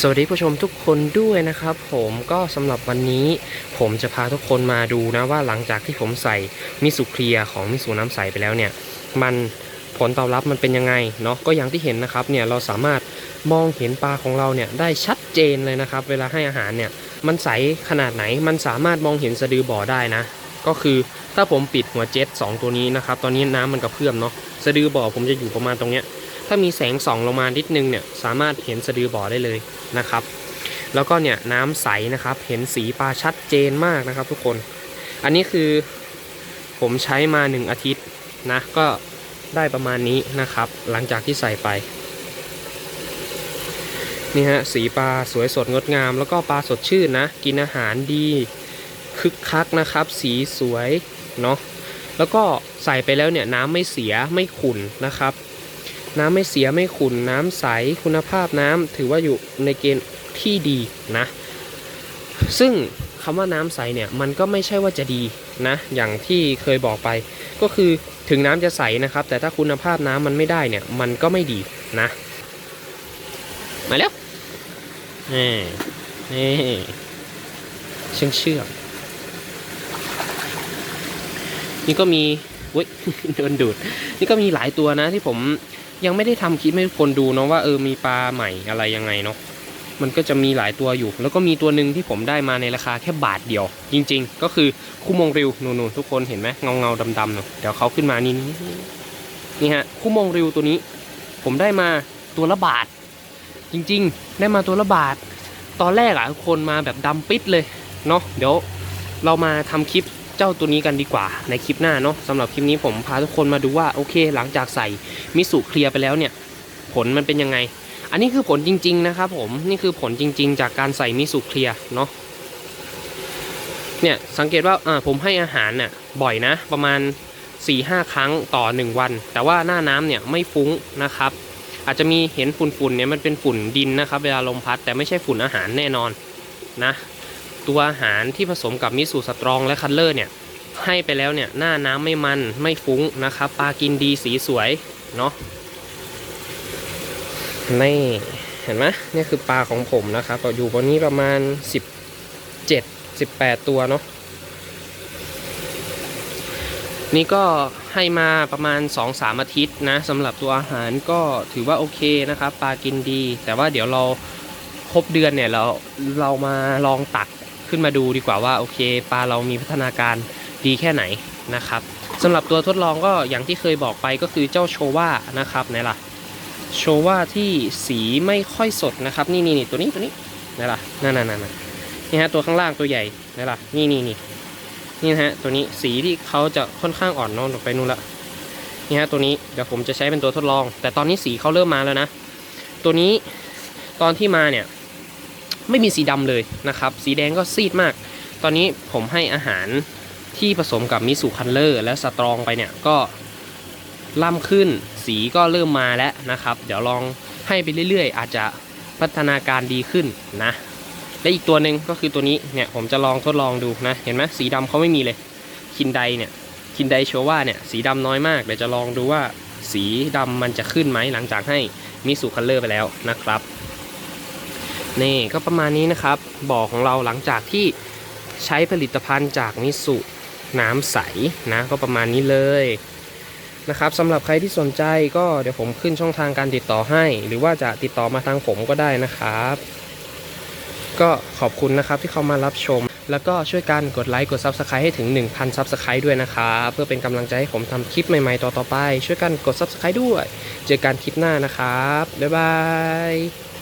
สวัสดีผู้ชมทุกคนด้วยนะครับผมก็สำหรับวันนี้ผมจะพาทุกคนมาดูนะว่าหลังจากที่ผมใส่มิสุเคลียของมิสุน้ำใสไปแล้วเนี่ย มันผลตอบรับมันเป็นยังไงเนาะก็อย่างที่เห็นนะครับเนี่ยเราสามารถมองเห็นปลาของเราเนี่ยได้ชัดเจนเลยนะครับ เวลาให้อาหารเนี่ยมันใสขนาดไหนมันสามารถมองเห็นสะดือบ่อได้นะ ก็คือถ้าผมปิดหัวเจ็ต2ตัวนี้นะครับตอนนี้น้ำมันกระเพื่อมเนาะสะดือบ่อผมจะอยู่ประมาณตรงเนี้ย ถ้ามีแสงส่องลงมานิดนึงเนี่ยสามารถเห็นสะดือบ่อได้เลยนะครับ แล้วก็เนี่ยน้ำใสนะครับเห็นสีปลาชัดเจนมากนะครับทุกคน อันนี้คือผมใช้มา 1 อาทิตย์นะก็ได้ประมาณนี้นะครับ หลังจากที่ใส่ไปนี่ฮะสีปลาสวยสดงดงาม แล้วก็ปลาสดชื่นนะ กินอาหารดีคึกคักนะครับ สีสวยเนาะแล้วก็ใส่ไปแล้วเนี่ยน้ำไม่เสียไม่ขุ่นนะครับ น้ำไม่เสียไม่ขุ่นน้ำใสคุณภาพน้ำถือว่าอยู่ในเกณฑ์ที่ดีนะ ซึ่งคำว่าน้ำใสเนี่ยมันก็ไม่ใช่ว่าจะดีนะ อย่างที่เคยบอกไป ก็คือถึงน้ำจะใสนะครับ แต่ถ้าคุณภาพน้ำมันไม่ได้เนี่ย มันก็ไม่ดีนะ มาแล้วนี่นี่เชื่องเชื่องนี่ก็มี เว้ยโดนดูด นี่ก็มีหลายตัวนะที่ผมยังไม่ได้ทำคลิปให้ทุกคนดูเนาะว่าเออมีปลาใหม่อะไรยังไงเนาะมันก็จะมีหลายตัวอยู่ แล้วก็มีตัวหนึ่งที่ผมได้มาในราคาแค่บาทเดียว จริง ๆ ก็คือคู่มงริวนูนๆทุกคนเห็นไหมเงาเงาๆดำๆเนาะเดี๋ยวเขาขึ้นมานี่นี่นี่ฮะคู่มงริวตัวนี้ ผมได้มาตัวละบาท จริง ๆ ได้มาตัวละบาท ตอนแรกอะทุกคนมาแบบดำปิดเลยเนาะเดี๋ยวเรามาทำคลิป เจ้าตัวนี้กันดีกว่าในคลิปหน้าเนาะสำหรับคลิปนี้ผมพาทุกคนมาดูว่าโอเค หลังจากใส่มิสุเคลียร์ไปแล้วเนี่ย ผลมันเป็นยังไง อันนี้คือผลจริง ๆ นะครับผมนี่คือผลจริง ๆ จากการใส่มิสุเคลียร์เนาะเนี่ยสังเกตว่าอ่าผมให้อาหารเนี่ยบ่อยนะ ประมาณ 4-5 ครั้งต่อ 1 วัน แต่ว่าหน้าน้ำเนี่ยไม่ฟุ้งนะครับ อาจจะมีเห็นฝุ่นๆเนี่ยมันเป็นฝุ่นดินนะครับ เวลาลมพัดแต่ไม่ใช่ฝุ่นอาหารแน่นอนนะ ตัวอาหารที่ผสมกับมิสูสตรองและคัลเลอร์เนี่ยให้ไปแล้วเนี่ยหน้าน้ำไม่มันไม่ฟุ้งนะครับปลากินดีสีสวยเนาะนี่เห็นไหมนี่คือปลาของผมนะครับอยู่บนนี้ประมาณ 17 18 ตัวเนาะนี่ก็ให้มาประมาณ 2-3 อาทิตย์นะสำหรับตัวอาหารก็ถือว่าโอเคนะครับปลากินดี แต่ว่าเดี๋ยวเราครบเดือนเนี่ยเราเรามาลองตัก ขึ้นมาดูดีกว่าว่าโอเคปลาเรามีพัฒนาการดีแค่ไหนนะครับสำหรับตัวทดลองก็อย่างที่เคยบอกไปก็คือเจ้าโชว่านะครับไหนล่ะโชว่าที่สีไม่ค่อยสดนะครับนี่นี่นี่ตัวนี้ตัวนี้ไหนล่ะนั่นนั่นนั่นนี่ฮะตัวข้างล่างตัวใหญ่ไหนล่ะนี่นี่นี่นี่ฮะตัวนี้สีที่เขาจะค่อนข้างอ่อนนอนออกไปนู่นละนี่ฮะตัวนี้เดี๋ยวผมจะใช้เป็นตัวทดลอง แต่ตอนนี้สีเขาเริ่มมาแล้วนะ ตัวนี้ตอนที่มาเนี่ย ไม่มีสีดำเลยนะครับ สีแดงก็ซีดมาก ตอนนี้ผมให้อาหารที่ผสมกับมิสุคันเลอร์และสตรองไปเนี่ยก็ล่ำขึ้น สีก็เริ่มมาแล้วนะครับ เดี๋ยวลองให้ไปเรื่อยๆ อาจจะพัฒนาการดีขึ้นนะ และอีกตัวหนึ่งก็คือตัวนี้เนี่ยผมจะลองทดลองดูนะ เห็นไหมสีดำเขาไม่มีเลย คินไดเนี่ย คินไดโชว่าเนี่ยสีดำน้อยมาก เดี๋ยวจะลองดูว่าสีดำมันจะขึ้นไหมหลังจากให้มิสุคันเลอร์ไปแล้วนะครับ นี่ก็ประมาณนี้นะครับ บ่อของเราหลังจากที่ใช้ผลิตภัณฑ์จากมิสุน้ำใสนะก็ประมาณนี้เลยนะครับสำหรับใครที่สนใจก็เดี๋ยวผมขึ้นช่องทางการติดต่อให้ หรือว่าจะติดต่อมาทางผมก็ได้นะครับ ก็ขอบคุณนะครับที่เข้ามารับชม แล้วก็ช่วยกันกดไลค์กด Subscribe ให้ถึง 1,000 Subscribe ด้วยนะครับเพื่อเป็นกำลังใจให้ผมทำคลิปใหม่ๆต่อๆไป ช่วยกันกด Subscribe ด้วย เจอกันคลิปหน้านะครับ บ๊ายบาย